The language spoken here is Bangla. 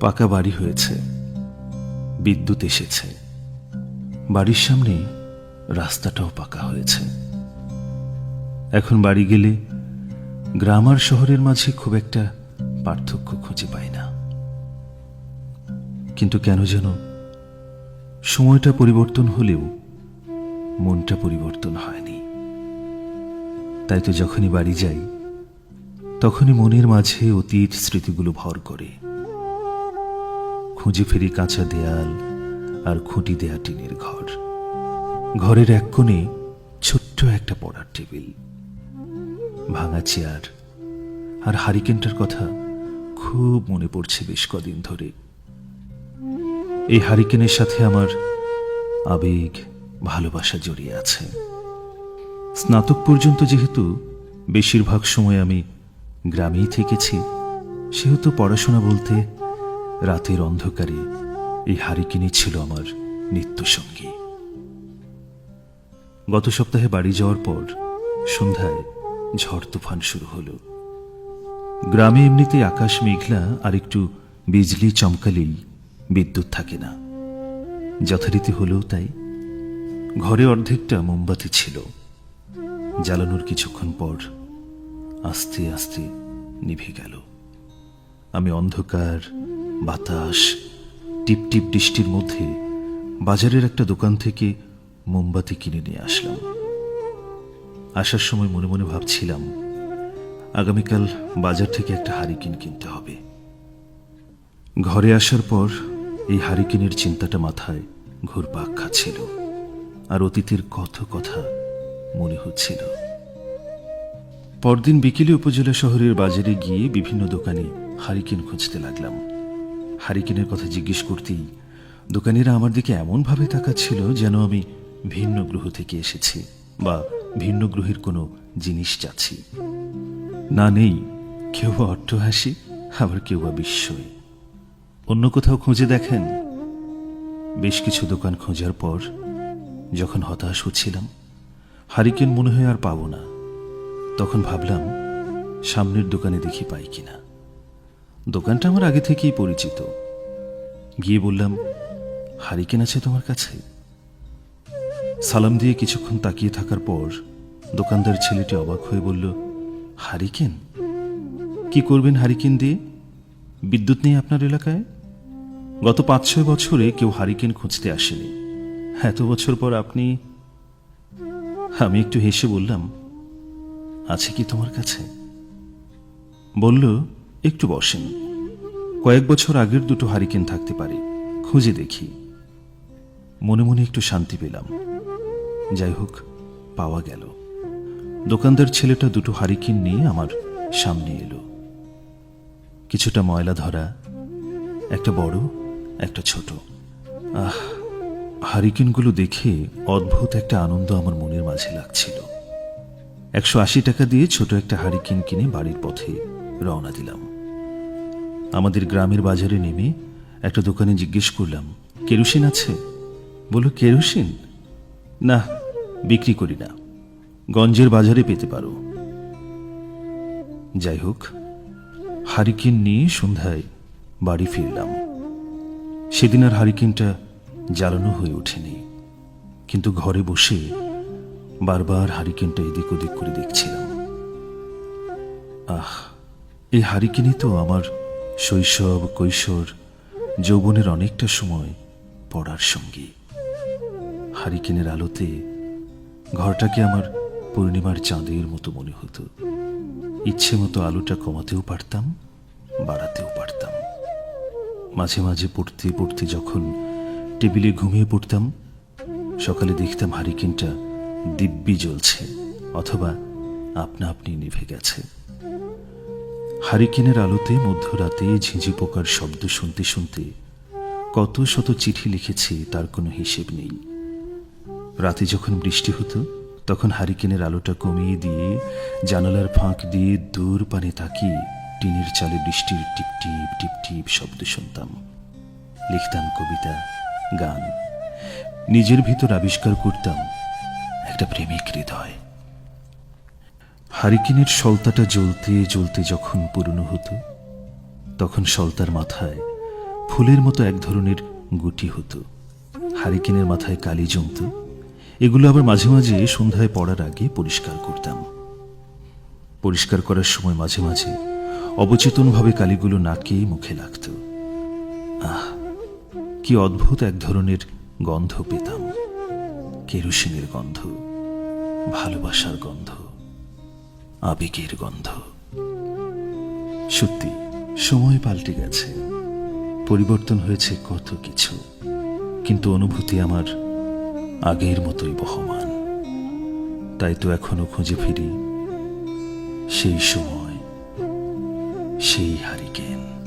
পাকা বাড়ি হয়েছে। বিদ্যুৎ এসেছে। বাড়ির সামনে রাস্তাটাও পাকা হয়েছে। এখন বাড়ি গেলে গ্রাম আর শহরের মাঝে খুব একটা পার্থক্য খুঁজে পাই না। কিন্তু কেন যেন সময়টা পরিবর্তন হলেও মনটা পরিবর্তন হয়নি। তাই তো যখনই বাড়ি যাই, তখনই মনের মাঝে অতীত স্মৃতিগুলো ভর করে। খুঁজে ফিরি কাঁচা দেয়াল আর খুঁটি দেয়া টিনের ঘর। ঘরের এক কোণে ছোট্ট একটা পড়ার টেবিল। ভাঙা চেয়ার আর হারিকেনটার কথা খুব মনে পড়ছে বেশ কদিন ধরে। এই হারিকেনের সাথে আমার আবেগ, ভালোবাসা জড়িয়ে আছে। স্নাতক পর্যন্ত যেহেতু বেশিরভাগ সময় আমি গ্রামেই থেকেছি, সেহেতু পড়াশোনা বলতে রাতের অন্ধকারে এই হারিকেনই ছিল আমার নিত্যসঙ্গী। গত সপ্তাহে বাড়ি যাওয়ার পর সন্ধ্যায় ঝড় তুফান শুরু হলো। গ্রামে এমনিতে আকাশ মেঘলা আর একটু বিজলি চমকালেই বিদ্যুৎ থাকে না। যথারীতি হলেও তাই ঘরে অর্ধেকটা মোমবাতি ছিল। জ্বালানোর কিছুক্ষণ পর আস্তে আস্তে নিভে গেল। আমি অন্ধকার বাতাস, টিপ টিপ বৃষ্টির মধ্যে বাজারের একটা দোকান থেকে মোমবাতি কিনে নিয়ে আসলাম। আসার সময় মনে মনে ভাবছিলাম, আগামীকাল বাজার থেকে একটা হারিকেন কিনতে হবে। ঘরে আসার পর এই হারিকেনের চিন্তাটা মাথায় ঘুরপাক খাচ্ছিল, আর অতীতের কত কথা মনে হচ্ছিল। পরদিন বিকেলে উপজেলা শহরের বাজারে গিয়ে বিভিন্ন দোকানে হারিকেন খুঁজতে লাগলাম। হারিকেনের কথা জিজ্ঞেস করতেই দোকানিরা আমার দিকে এমনভাবে তাকাচ্ছিল যেন আমি ভিন্ন গ্রহ থেকে এসেছি বা ভিন্ন গ্রহের কোনো জিনিস চাচ্ছি। না নেই, কেউ বা অট্টহাসি, আবার কেউ বা বিস্ময়। অন্য কোথাও খুঁজে দেখেন? বেশ কিছু দোকান খোঁজার পর যখন হতাশ হচ্ছিলাম, হারিকেন মনে হয় আর পাবো না। তখন ভাবলাম, সামনের দোকানে দেখি পাই কিনা। দোকানটা আমার আগে থেকেই পরিচিত। গিয়ে বললাম, হারিকেন আছে তোমার কাছে? সালাম দিয়ে কিছুক্ষণ তাকিয়ে থাকার পর দোকানদার ছেলেটি অবাক হয়ে বলল, হারিকেন? কি করবেন হারিকেন দিয়ে? বিদ্যুৎ নেই আপনার এলাকায়? গত পাঁচ ছয় বছরে কেউ হারিকেন খুঁজতে আসেনি। এত বছর পর আপনি? আমি একটু হেসে বললাম, আছে কি তোমার কাছে? বলল একটু বসেন। কয়েক বছর আগের দুটো হারিকেন থাকতে পারে। খুঁজে দেখি। মনে মনে একটু শান্তি পেলাম। যাই হোক, পাওয়া গেল। দোকানদার ছেলেটা দুটো হারিকেন নিয়ে আমার সামনে এলো। কিছুটা ময়লা ধরা, একটা বড়, একটা ছোট। আহ, হারিকেনগুলো দেখে অদ্ভুত একটা আনন্দ আমার মনের মাঝে লাগছিল। একশো আশি টাকা দিয়ে ছোট একটা হারিকেন কিনে বাড়ির পথে রওনা দিলাম। আমাদের গ্রামের বাজারে নেমে একটা দোকানে জিজ্ঞেস করলাম, কেরোসিন আছে? বলল, কেরোসিন? না, বিক্রি করি না। গঞ্জের বাজারে পেতে পারো। যাই হোক, হারিকেন নিয়ে সন্ধ্যায় বাড়ি ফিরলাম। সেদিন আর হারিকেনটা জ্বালানো হয়ে ওঠেনি। কিন্তু ঘরে বসে বারবার হারিকেনটা এদিক ওদিক করে দেখছিলাম। আহ, এই হারিকেনই তো আমার শৈশব, কৈশোর, যৌবনের অনেকটা সময় পড়ার সঙ্গী। হারিকেনের আলোতে ঘরটাকে আমার পূর্ণিমার চাঁদের মতো মনে হতো। ইচ্ছে মতো আলোটা কমাতেও পারতাম, বাড়াতেও পারতাম। মাঝে মাঝে পড়তে পড়তে যখন টেবিলে ঘুমিয়ে পড়তাম, সকালে দেখতাম হারিকেনটা দিব্যি জ্বলছে, অথবা আপনা আপনি নিভে গেছে। হারিকেনের আলোতে মধ্যরাতে ঝিঁঝি পোকার শব্দ শুনতে শুনতে কত শত চিঠি লিখেছি তার কোনো হিসেব নেই। রাতে যখন বৃষ্টি হতো, তখন হারিকেনের আলোটা কমিয়ে দিয়ে জানালার ফাঁক দিয়ে দূর পানে তাকিয়ে টিনের চালে বৃষ্টির টিপ টিপ টিপ টিপ শব্দ শুনতাম। লিখতাম কবিতা, গান। নিজের ভিতর আবিষ্কার করতাম একটা প্রেমিক হৃদয়। হারিকেনের সলতাটা জ্বলতে জ্বলতে যখন পুরনো হতো, তখন সলতার মাথায় ফুলের মতো এক ধরনের গুটি হতো। হারিকেনের মাথায় কালি জমত। এগুলো আবার মাঝে মাঝে সন্ধ্যায় পড়ার আগে পরিষ্কার করতাম। পরিষ্কার করার সময় মাঝে মাঝে অবচেতনভাবে কালিগুলো নাকে মুখে লাগত। আহ, কি অদ্ভুত এক ধরনের গন্ধ পেতাম। কেরোসিনের গন্ধ, ভালোবাসার গন্ধ। আবেগের গন্ধ। সত্যি, সময় পাল্টে গেছে। পরিবর্তন হয়েছে কত কিছু, কিন্তু অনুভূতি আমার আগের মতোই বহমান। তাই তো এখনও খুঁজে ফিরি সেই সময়, সেই হারিকেন।